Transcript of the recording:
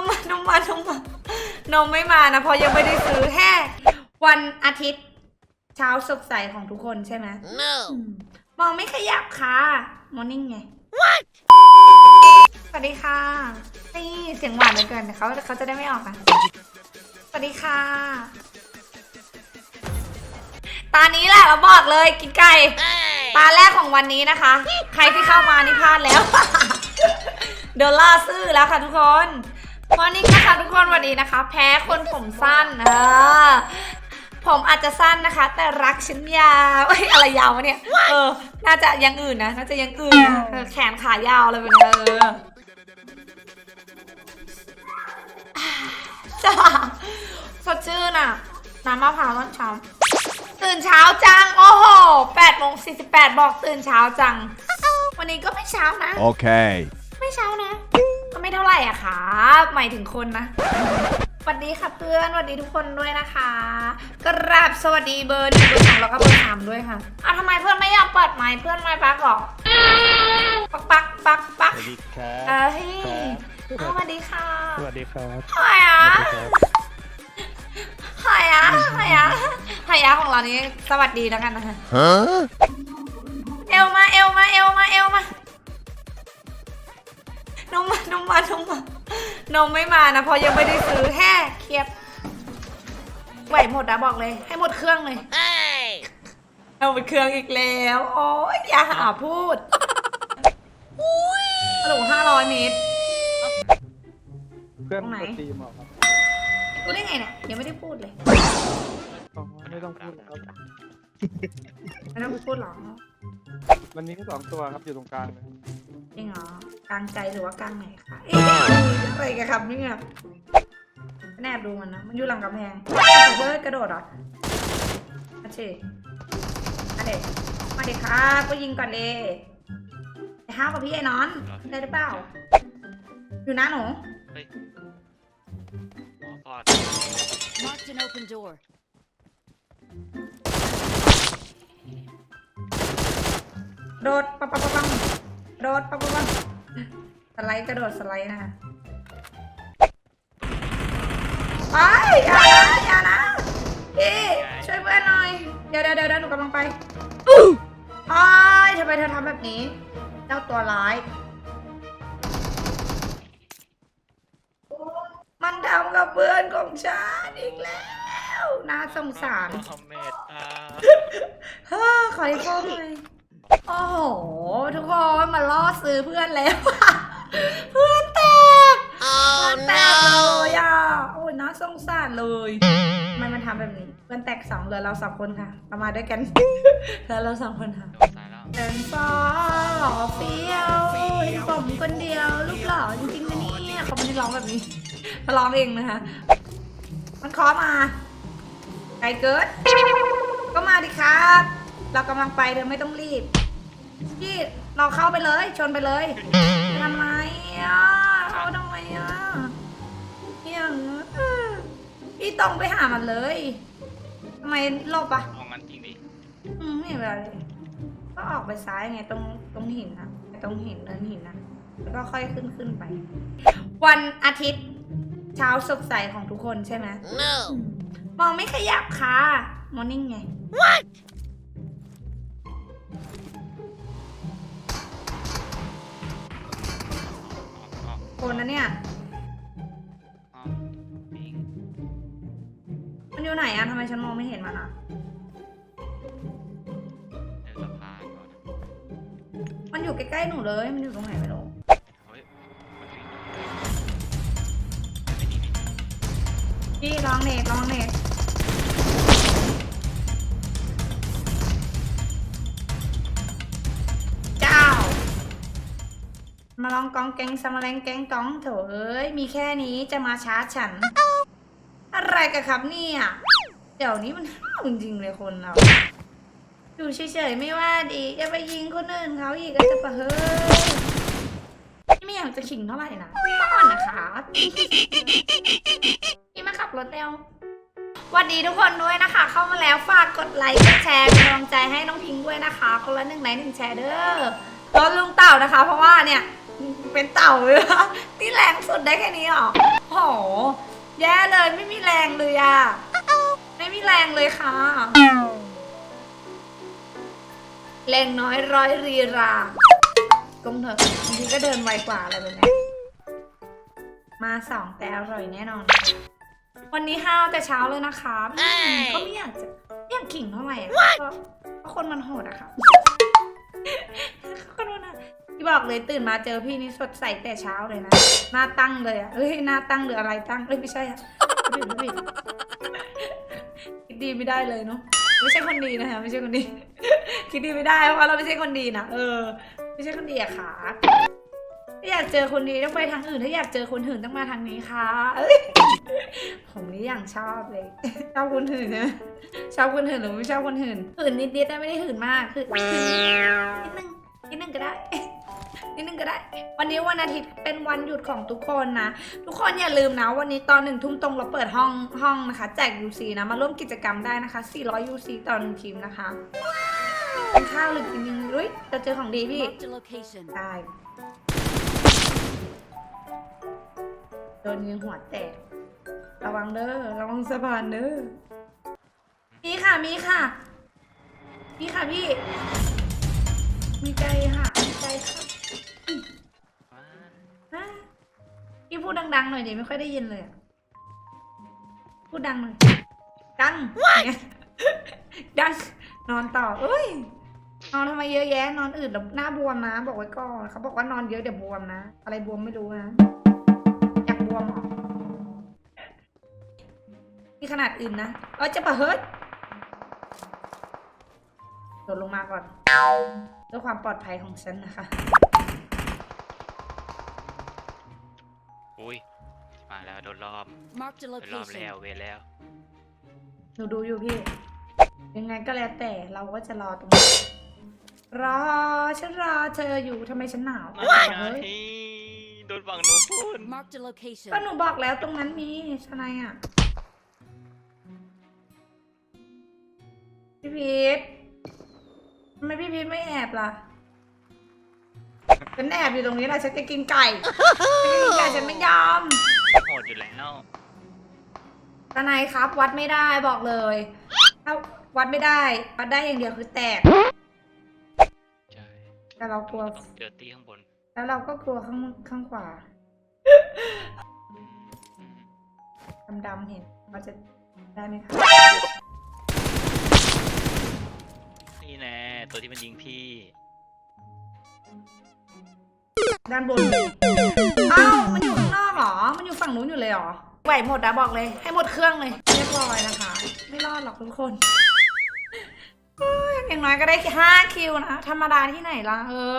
มมานมมานมมานมไม่มานะ เพราะยังไม่ได้ซื้อแค่วันอาทิตย์ เช้าสดใสของทุกคนใช่ไหม No. อืมมองไม่ขยับค่ะมอร์นิ่งไงสวัสดีค่ะ นี่เสียงหวานเหลือเกินเขาเขาจะได้ไม่ออกอะ สวัสดีค่ะ ตานี้แหละเราบอกเลยกินไก่ Hey. ตาแรกของวันนี้นะคะ ใครที่เข้ามานี่พลาดแล้ว เดอลล่าซื่อแล้วค่ะทุกคน วันนี้นะคะทุกคนวันนี้นะคะ แพ้คนผมสั้นเออผมอาจจะสั้นนะคะ แต่รักฉันยาวเอ้ยอะไรยาววะเนี่ยเออ น่าจะอยังอื่นนะน่าจะอยังอื่นนะเออแขนขายาวเลยเป็นเออจ้าสดชื่นอะน้ำมะพร้าวตอนเช้าตื่นเช้าจัง โอ้โห8โมง48บอกตื่นเช้าจัง วันนี้ก็ไม่เช้านะ Okay. ไม่เช้านะ ก็ไม่เท่าไหร่อะค่ะหมายถึงคนนะสวัสดีค่ะเพื่อนสวัสดีทุกคนด้วยนะคะกราบสวัสดีเบอร์หนึ่งเบอร์สองแล้วก็เบอร์สามด้วยค่ะอ้าวทำไมเพื่อนไม่ยอมเปิดไมค์เพื่อนไม่ปักหรอปักปักปักปักสวัสดีครับเอ้ยอ้าวสวัสดีค่ะสวัสดีครับหายอะสวัสดีครับหายอะหายอะหายอะของเรานี้สวัสดีแล้วกันนะคะ มมานมมานมมานมไม่มานะเพราะยังไม่ได้ซื้อแค่เครียดไหวหมดนะบอกเลย ให้หมดเครื่องเลย Hey. เอาหมดเครื่องอีกแล้ว โอ้ยอย่าหาพูดฮัลโหลห้าร้อยเมตร เพื่อนตรงไหนสตรีมเหรอครับรู้ได้ไงเนี่ยยังไม่ได้พูดเลย อ๋อไม่ต้องพูดครับ ไม่ต้องพูดหรอมันมีแค่สองตัวครับอยู่ตรงกลางเลยจ ริงเหรอกลางใจหรือว่ากลางไหนคะเอ๊ะอะไรกันครับเนี่ยแนบดูมันนะ มันอยู่หลังกำแพงเฮ้ยกระโดดเหรอมาเชมาเด็กมาเด็กครับก็ยิงก่อนเดไอ้ห้าวกับพี่ไอ้นอนได้หรือเปล่า อยู่นะหนูเฮ้ยหมอก่อน Marked an open door. โดดปั๊บปั๊บปั๊บปั๊บ โดดปั๊บปั๊บปั๊บสไลด์กระโดดสไลด์นะคะไปอย่านะอย่านะพี่ช่วยเพื่อนหน่อย เดี๋ยวเดี๋ยวเดี๋ยวหนูกำลังไปไอ้ายทำไมเธอทำแบบนี้ เจ้าตัวร้าย มันทำกับเพื่อนของฉันอีกแล้วน่าสงสาร คอมเมนต์อ่า เฮ้อขออีกโฟมหน่อย โอ้โห ทุกคนมาล่อซื้อเพื่อนแล้ว เพื่อนแตกเพื่ Oh อนแตกเล no. ยอะโอ้ยน่าสงสารเลยทำไมมันทำแบบนี้เพื่อนแตกสองเหลือเราสองคนค่ะเรามาด้วยกันเหลือเราสองคนค่ะโดนสายแล้วเป็นฟ้าหล่อเฟี้ยวเห็นผมคนเดียว ลูกหล่อจริงๆนะเนี่ยเขาไม่ได้ร้องแบบนี้มาร้องเองนะคะ มันขอมาไกลเกิดก็มาดิครับ เรากำลังไปเธอไม่ต้องรีบพี่เราเข้าไปเลย ชนไปเลยทำไมอะเอาทำไมอะอย่างเออพี่ต้องไปหามันเลยทำไมหลบอะมองงั้นจริงดิอืมไม่เป็นไรเลยก็ออกไปซ้ายไงตรงตรงหินนะตรงหินเนินหินนะแล้วก็ค่อยขึ้นขึ้นไป วันอาทิตย์เช้าสดใสของทุกคนใช่ไหม No. มองไม่ขยับค่ะมอร์นิ่งไง What? คนนะเนี่ย อ๋อปิงมันอยู่ไหนอะทำไมฉันมองไม่เห็นมันอะเดี๋ยวสะพานก่อนมันอยู่ใกล้ๆหนูเลย มันอยู่ตรงไหนไม่รู้ เฮ้ยมันวิ่งไม่นี่นี่พี่ลองเนตลองเนต มาลองกองแกงสมาแรงแกงกองโถเอ้ยมีแค่นี้จะมาชาร์จฉัน อะไรกันครับเนี่ย เดี๋ยวนี้มันห้าวจริงๆเลยคนเราอยู่เฉยๆไม่ว่าดีจะไปยิงคนอื่นเขาอีกก็จะปะเฮ้ยไม่อยากจะขิงเท่าไหร่นะป้อนนะคะพี่มาขับรถเร็วสวัสดีทุกคนด้วยนะคะ เข้ามาแล้วฝากกดไลค์กดแชร์เป็นกำลังใจให้น้องพิงค์ด้วยนะคะ คนละหนึ่งไลค์หนึ่งแชร์เด้อรถลุงเต่านะคะ เพราะว่าเนี่ย เป็นเต่าเลยนะนี่แรงสุดได้แค่นี้หรอโห แย่เลยไม่มีแรงเลยอะไม่มีแรงเลยค่ะ แรงน้อยร้อยรีรากงเถอะบางทีก็เดินไวกว่าอะไรแบบเนี้ยมาสองแต่อร่อยแน่นอน วันนี้ห้าวแต่เช้าเลยนะคะอืมก็ไม่อยากจะไม่อยากขิงเท่าไหร่อะเพราะเพราะคนมันโหดอะค่ะคนมันอะที่ บอกเลยตื่นมาเจอพี่นี่สดใสแต่เช้าเลยนะหน้าตั้งเลยอะเอ้ยหน้าตั้งหรืออะไรตั้งเอ้ยไม่ใช่อะไม่ผิดผิดคิดดีไม่ได้เลยเนาะไม่ใช่คนดีนะคะไม่ใช่คนดี คิดดีไม่ได้เพราะเราไม่ใช่คนดีนะเออ ไม่ใช่คนดีอะค่ะถ้าอยากเจอคนดีต้องไปทางอื่น ถ้าอยากเจอคนหื่นต้องมาทางนี้ค่ะผมนี่อย่างชอบเลยชอบคนหื่นนะชอบคนหื่นหรือไม่ชอบคนหื่นหื่นนิดๆนะไม่ได้หื่นมากคือหื่นนิดนึงนิดนึงก็ได้ นิดนึงก็ได้ วันนี้วันอาทิตย์เป็นวันหยุดของทุกคนนะ ทุกคนอย่าลืมนะ วันนี้ตอนหนึ่งทุ่มตรงเราเปิดห้องห้องนะคะ แจก UC นะ มาร่วมกิจกรรมได้นะคะ 400 UC ต่อหนึ่งทีมนะคะกินข้าวหรือกินยังอุ้ยจะเจอของดีพี่ Marked a location. ได้โดนยิงหัวแตก ระวังเด้อ ระวังสะพานเด้อ มีค่ะ มีค่ะ มีค่ะพี่ ดดังๆหน่อยดิไม่ค่อยได้ยินเลยอะพูดดังหน่อยดังเนี่ยดังนอนต่อ เอ้ย นอนทำไมเยอะแยะ นอนอื่นแล้วหน้าบวมนะ บอกไว้ก่อนเขาบอกว่านอนเยอะเดี๋ยวบวมนะ อะไรบวมไม่รู้นะอยากบวมเหรอนี่ขนาดอื่นนะเออจะปะเฮ้ยโดดลงมาก่อนเพื่อความปลอดภัยของฉันนะคะ อุ้ย มาแล้วโดนล้อม Marked a โดนล้อมแล้ว location. เวรแล้ว หนูดูอยู่พี่ ยังไงก็แล้วแต่เราก็จะรอตรงนี้รอฉันรอเธออยู่ทำไมฉันหนาวไม่เฮ้ยโดนฝั่งหนูพูด Marked a location. ก็หนูบอกแล้วตรงนั้นมีชนายอะพี่พีททำไมพี่พีทไม่แอบล่ะ ฉันแอบอยู่ตรงนี้แหละฉันจะกินไก่ฉันจะกินไก่ฉันไม่ยอมโหดอยู่แล้วทนายครับ วัดไม่ได้บอกเลยถ้าวัดไม่ได้ วัดได้อย่างเดียวคือแตก ใช่แต่เรากลัว ต้องเจอตีข้างบนแล้วเราก็กลัวข้างข้างขวาอืมอืมดำๆเห็นมันจะได้ไหมคะนี่แน่ตัวที่มันยิงพี่ ด้านบนอ้าวมันอยู่ข้างนอกเหรอ มันอยู่ฝั่งนู้นอยู่เลยเหรอไหวหมดนะบอกเลย ให้หมดเครื่องเลย เรียบร้อยนะคะ ไม่รอดหรอกทุกคนอย่างน้อยก็ได้ห้าคิวนะ ธรรมดาที่ไหนล่ะเออ